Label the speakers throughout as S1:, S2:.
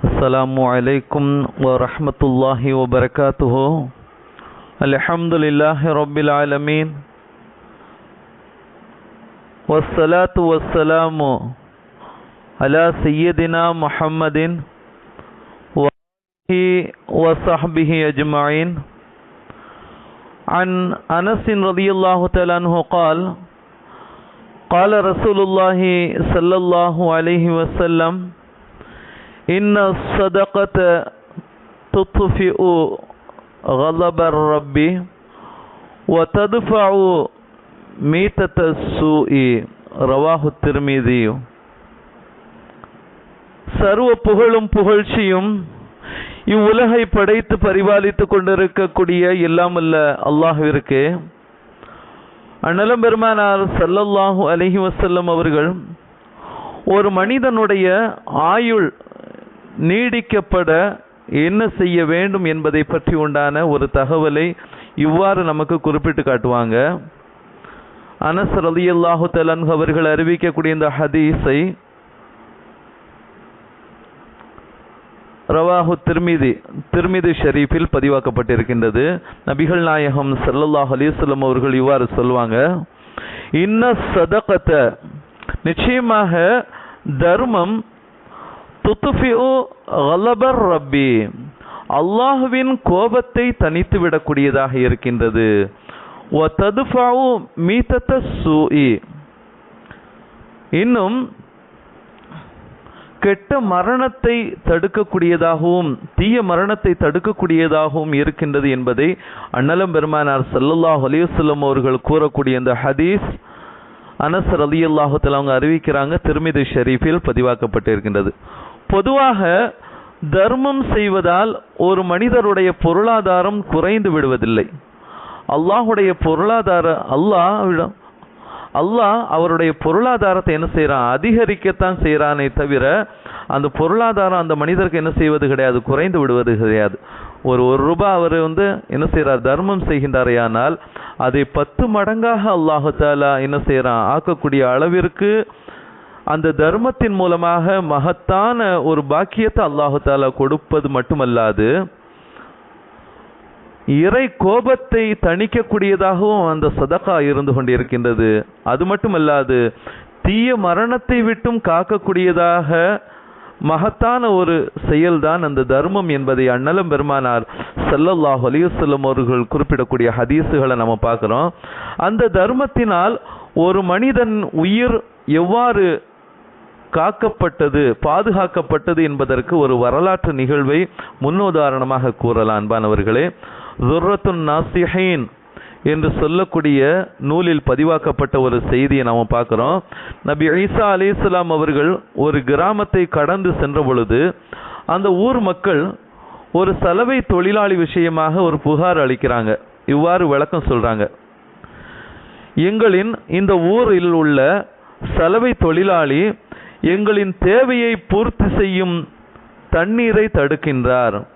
S1: السلام عليكم ورحمة الله وبركاته. الحمد لله رب العالمين. والصلاة والسلام على سيدنا محمد وصحبه أجمعين. عن أنس رضي الله تعالى عنه قال قال رسول الله صلى الله عليه وسلم إن الصدقة تطفئ غضب الرب وتدفع ميتة السوء رواه الترمذي சர்வ புகழும் புகழ்ச்சியும் இவ்வுலகை படைத்து பரிபாலித்துக் கொண்டிருக்கக்கூடிய எல்லாமல்ல அல்லாஹ்விற்கு அண்ணலம் பெருமானார் சல்லல்லாஹு அலைஹி வஸல்லம் அவர்கள் ஒரு மனிதனுடைய ஆயுள் நீடிக்கப்பட என்ன செய்ய வேண்டும் என்பதை பற்றி உண்டான ஒரு தகவலை இவ்வாறு நமக்கு குறிப்பிட்டு காட்டுவாங்க. அனஸ் ரலியல்லாஹு தலன் அவர்கள் அறிவிக்கக்கூடிய இந்த ஹதீஸை ரவாஹு திருமிதி திருமிதி ஷரீஃபில் பதிவாக்கப்பட்டிருக்கின்றது. நபிகள் நாயகம் சல்லல்லாஹ் அலிஸ்லம் அவர்கள் இவ்வாறு சொல்லுவாங்க இன்ன சதகத்தை. நிச்சயமாக தர்மம் துத்துஃபிஉ கலபர் ரப்பி. அல்லாஹுவின் கோபத்தை தனித்து விடக்கூடியதாக இருக்கின்றது. ஒ ததுஃபாவு மீத்தத்த சூஇ. இன்னும் கெட்ட மரணத்தை தடுக்கக்கூடியதாகவும் தீய மரணத்தை தடுக்கக்கூடியதாகவும் இருக்கின்றது என்பதை அண்ணலம் பெருமானார் சல்லல்லாஹு அலிவசல்லம் அவர்கள் கூறக்கூடிய இந்த ஹதீஸ் அனஸ் அலி அல்லாஹத்தில் அவங்க அறிவிக்கிறாங்க. திருமிதி ஷெரீஃபில் பதிவாக்கப்பட்டிருக்கின்றது. பொதுவாக தர்மம் செய்வதால் ஒரு மனிதருடைய பொருளாதாரம் குறைந்து விடுவதில்லை. அல்லாஹுடைய பொருளாதார அல்லாஹ் அல்லாஹ் அவருடைய பொருளாதாரத்தை என்ன செய்கிறான் அதிகரிக்கத்தான் செய்கிறானே தவிர அந்த பொருளாதாரம் அந்த மனிதருக்கு என்ன செய்வது கிடையாது குறைந்து விடுவது கிடையாது. ஒரு ஒரு ரூபாய் அவர் வந்து என்ன செய்கிறார் தர்மம் செய்கின்றாரையானால் அதை பத்து மடங்காக அல்லாஹாலா என்ன செய்கிறான் ஆக்கக்கூடிய அளவிற்கு அந்த தர்மத்தின் மூலமாக மகத்தான ஒரு பாக்கியத்தை அல்லாஹு தாலா கொடுப்பது மட்டுமல்லாது இறை கோபத்தை தணிக்கக்கூடியதாகவும் அந்த சதகா இருந்து கொண்டிருக்கின்றது. அது மட்டுமல்லாது தீய மரணத்தை விட்டும் காக்கக்கூடியதாக மகத்தான ஒரு செயல்தான் அந்த தர்மம் என்பதை அண்ணலம் பெருமானார் சல்லல்லாஹு அலிவசல்லம் அவர்கள் குறிப்பிடக்கூடிய ஹதீஸுகளை நம்ம பார்க்குறோம். அந்த தர்மத்தினால் ஒரு மனிதன் உயிர் எவ்வாறு காக்கப்பட்டது பாதுகாக்கப்பட்டது என்பதற்கு ஒரு வரலாற்று நிகழ்வை முன்னுதாரணமாக கூறலாம் அன்பானவர்களே. துர்ரத்துன் நாசிஹைன் என்று சொல்லக்கூடிய நூலில் பதிவாக்கப்பட்ட ஒரு செய்தியை நாம் பார்க்குறோம். நபி ஈசா அலிஸ்லாம் அவர்கள் ஒரு கிராமத்தை கடந்து சென்ற பொழுது அந்த ஊர் மக்கள் ஒரு சலவை தொழிலாளி விஷயமாக ஒரு புகார் அளிக்கிறாங்க. இவ்வாறு விளக்கம் சொல்கிறாங்க எங்களின் இந்த ஊரில் உள்ள சலவை தொழிலாளி எங்களின் தேவையை பூர்த்தி செய்யும் தண்ணீரை தடுக்கின்றார்.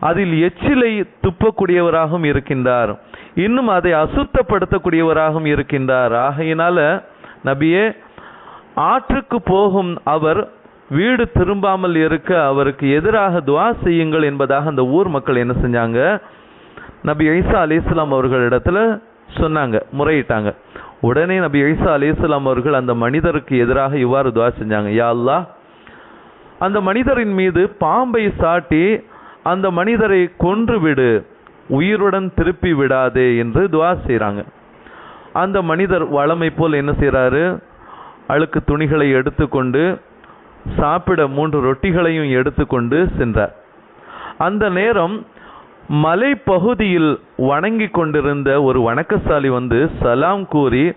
S1: அதில் எச்சிலை துப்பக்கூடியவராகவும் இருக்கின்றார். இன்னும் அதை அசுத்தப்படுத்தக்கூடியவராகவும் இருக்கின்றார். ஆகையினால நபியே ஆற்றுக்கு போகும் அவர் வீடு திரும்பாமல் இருக்க அவருக்கு எதிராக துவா செய்யுங்கள் என்பதாக அந்த ஊர் மக்கள் என்ன செஞ்சாங்க? நபி ஐசா அலிஸ்லாம் அவர்களிடத்துல சொன்னாங்க முறையிட்டாங்க. உடனே நபி ஐசா அலிஸ்லாம் அவர்கள் அந்த மனிதருக்கு எதிராக இவ்வாறு துவா செஞ்சாங்க. யா அல்லா அந்த மனிதரின் மீது பாம்பை சாட்டி அந்த மனிதரை கொன்று விடு உயிருடன் திருப்பி விடாதே என்று துவா செய்கிறாங்க அந்த மனிதர் வளமை போல் என்ன செய்கிறாரு அழுக்கு துணிகளை எடுத்துக்கொண்டு சாப்பிட மூன்று ரொட்டிகளையும் எடுத்துக்கொண்டு சென்றார். அந்த நேரம் மலைப்பகுதியில் வணங்கி கொண்டிருந்த ஒரு வணக்கசாலி வந்து சலாம் கூறி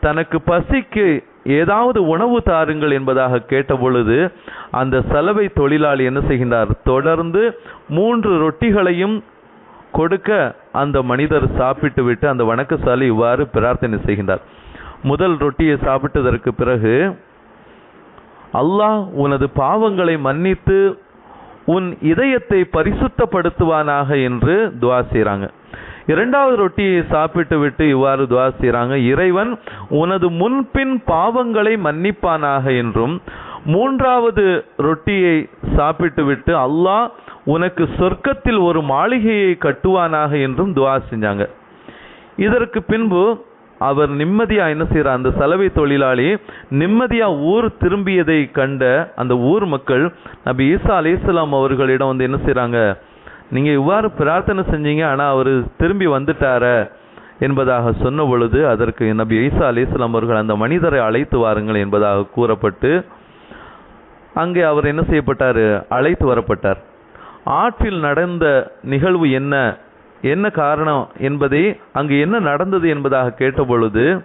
S1: தனக்கு பசிக்கு ஏதாவது உணவு தாருங்கள் என்பதாக கேட்டபொழுது அந்த சலவை தொழிலாளி என்ன செய்கின்றார்? தொடர்ந்து மூன்று ரொட்டிகளையும் கொடுக்க அந்த மனிதர் சாப்பிட்டு விட்டு அந்த வணக்கசாலி இவ்வாறு பிரார்த்தனை செய்கின்றார். முதல் ரொட்டியை சாப்பிட்டதற்கு பிறகு அல்லாஹ் உனது பாவங்களை மன்னித்து உன் இதயத்தை பரிசுத்தப்படுத்துவானாக என்று துவா செய்கிறாங்க இரண்டாவது ரொட்டியை சாப்பிட்டு விட்டு இவ்வாறு துவா செய்கிறாங்க இறைவன் உனது முன்பின் பாவங்களை மன்னிப்பானாக என்றும் மூன்றாவது ரொட்டியை சாப்பிட்டு விட்டு அல்லாஹ் உனக்கு சொர்க்கத்தில் ஒரு மாளிகையை கட்டுவானாக என்றும் துவா செஞ்சாங்க. இதற்கு பின்பு அவர் நிம்மதியா என்ன செய்யறார் அந்த சலவை தொழிலாளி நிம்மதியா ஊர் திரும்பியதை கண்ட அந்த ஊர் மக்கள் நபி ஈசா அலைஹிஸ்ஸலாம் அவர்களிடம் வந்து என்ன செய்கிறாங்க நீங்க இவ்வாறு பிரார்த்தனை செஞ்சீங்க ஆனா அவர் திரும்பி வந்துட்டார என்பதாக சொன்ன பொழுது அதற்கு நபி ஈசா அலைஹிஸ்ஸலாம் அவர்கள் அந்த மனிதரை அழைத்து வாருங்கள் என்பதாக கூறப்பட்டு அங்கே அவர் என்ன செய்யப்பட்டார்? அழைத்து வரப்பட்டார். ஆற்றில் நடந்த நிகழ்வு என்ன? என்ன காரணம் என்பதை அங்கு என்ன நடந்தது என்பதாக கேட்டபொழுது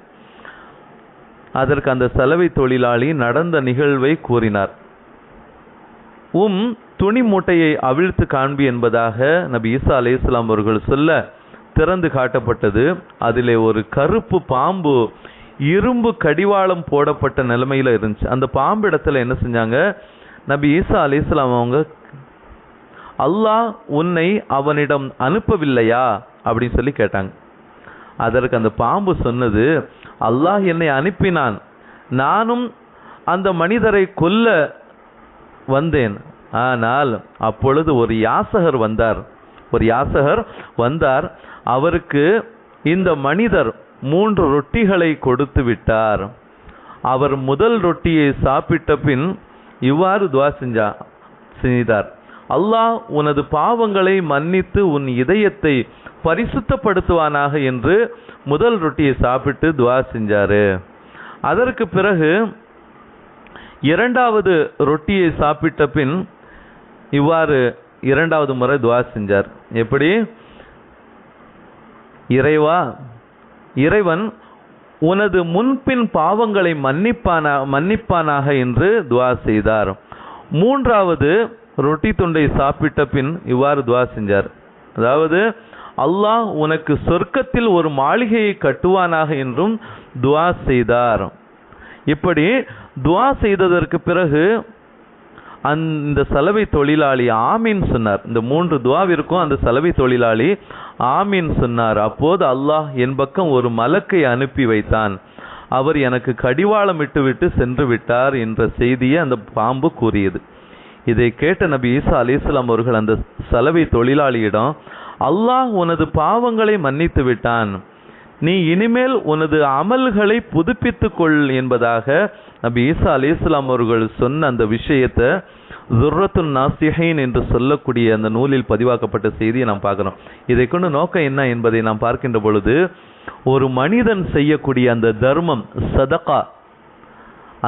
S1: அதற்கு அந்த சலவை தொழிலாளி நடந்த நிகழ்வை கூறினார். உம் துணி மூட்டையை அவிழ்த்து காண்பி என்பதாக நபி ஈசா அலைஹிஸ்ஸலாம் அவர்கள் சொல்ல திறந்து காட்டப்பட்டது. அதிலே ஒரு கருப்பு பாம்பு இரும்பு கடிவாளம் போடப்பட்ட நிலைமையில் இருந்துச்சு. அந்த பாம்பு இடத்துல என்ன செஞ்சாங்க? நபி ஈசா அலைஹிஸ்ஸலாம் அவங்க அல்லாஹ் உன்னை அவனிடம் அனுப்பவில்லையா? அப்படின்னு சொல்லி கேட்டாங்க. அதற்கு அந்த பாம்பு சொன்னது அல்லாஹ் என்னை அனுப்பினான். நானும் அந்த மனிதரை கொல்ல வந்தேன். ஆனால் அப்பொழுது ஒரு யாசகர் வந்தார். ஒரு யாசகர் வந்தார். அவருக்கு இந்த மனிதர் மூன்று ரொட்டிகளை கொடுத்து விட்டார். அவர் முதல் ரொட்டியை சாப்பிட்ட பின் இவ்வாறு துவா செஞ்சா செய்தார் அல்லாஹ் உனது பாவங்களை மன்னித்து உன் இதயத்தை பரிசுத்தப்படுத்துவானாக என்று முதல் ரொட்டியை சாப்பிட்டு துவா செஞ்சாரு. அதற்கு பிறகு இரண்டாவது ரொட்டியை சாப்பிட்ட பின் இவ்வாறு இரண்டாவது முறை துவா செஞ்சார். எப்படி? இறைவா இறைவன் உனது முன்பின் பாவங்களை மன்னிப்பானா மன்னிப்பானாக என்று துவா செய்தார். மூன்றாவது ரொட்டி துண்டை சாப்பிட்ட பின் இவ்வாறு துவா செஞ்சார். அதாவது அல்லாஹ் உனக்கு சொர்க்கத்தில் ஒரு மாளிகையை கட்டுவானாக என்றும் துவா செய்தார். இப்படி துவா செய்ததற்கு பிறகு அந்த சலவை தொழிலாளி ஆமீன் சொன்னார். இந்த மூன்று துவாவிற்கும் அந்த சலவை தொழிலாளி ஆமீன் சொன்னார். அப்போது அல்லாஹ் என் பக்கம் ஒரு மலக்கை அனுப்பி வைத்தான். அவர் எனக்கு கடிவாளம் விட்டுவிட்டு சென்று விட்டார் என்ற செய்தியை அந்த பாம்பு கூறியது. இதை கேட்ட நபி ஈசா அலிஸ்லாம் அவர்கள் அந்த சலவை தொழிலாளியிடம் அல்லாஹ் உனது பாவங்களை மன்னித்து விட்டான். நீ இனிமேல் உனது அமல்களை புதுப்பித்து கொள் என்பதாக நபி ஈசா அலிஸ்லாம் அவர்கள் சொன்ன அந்த விஷயத்தை துர்ரத்துன் நாசிஹைன் என்று சொல்லக்கூடிய அந்த நூலில் பதிவாக்கப்பட்ட செய்தியை நாம் பார்க்குறோம். இதை கொண்டு நோக்கம் என்ன என்பதை நாம் பார்க்கின்ற பொழுது ஒரு மனிதன் செய்யக்கூடிய அந்த தர்மம் சதகா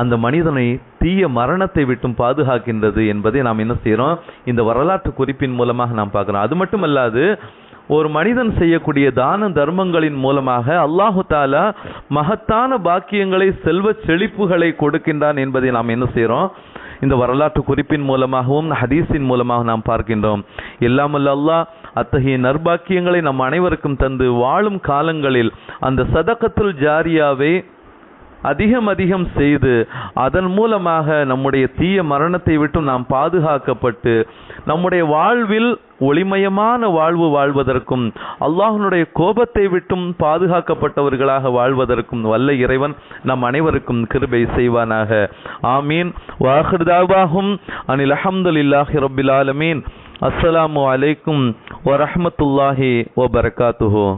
S1: அந்த மனிதனை தீய மரணத்தை விட்டும் பாதுகாக்கின்றது என்பதை நாம் என்ன செய்கிறோம் இந்த வரலாற்று குறிப்பின் மூலமாக நாம் பார்க்கிறோம். அது மட்டுமல்லாது ஒரு மனிதன் செய்யக்கூடிய தான தர்மங்களின் மூலமாக அல்லாஹு தாலா மகத்தான பாக்கியங்களை செல்வ செழிப்புகளை கொடுக்கின்றான் என்பதை நாம் என்ன செய்கிறோம் இந்த வரலாற்று குறிப்பின் மூலமாகவும் ஹதீஸின் மூலமாக நாம் பார்க்கின்றோம். இல்லாமல் அல்லாஹ் அத்தகைய நற்பாக்கியங்களை நம் அனைவருக்கும் தந்து வாழும் காலங்களில் அந்த சதக்கத்துல் ஜாரியாவை அதிகம் அதிகம் செய்து அதன் மூலமாக நம்முடைய தீய மரணத்தை விட்டு நாம் பாதுகாக்கப்பட்டு நம்முடைய வாழ்வில் ஒளிமயமான வாழ்வு வாழ்வதற்கும் அல்லாஹனுடைய கோபத்தை விட்டும் பாதுகாக்கப்பட்டவர்களாக வாழ்வதற்கும் வல்ல இறைவன் நம் அனைவருக்கும் கிருபை செய்வானாக. ஆமீன். வாஹிர்தாவாகும் அனில் அஹமதுல்லாஹி ரபில் ஆலமீன். அஸ்ஸலாமு அலைக்கும் வரஹமத்துல்லாஹி வபரகாத்துஹு.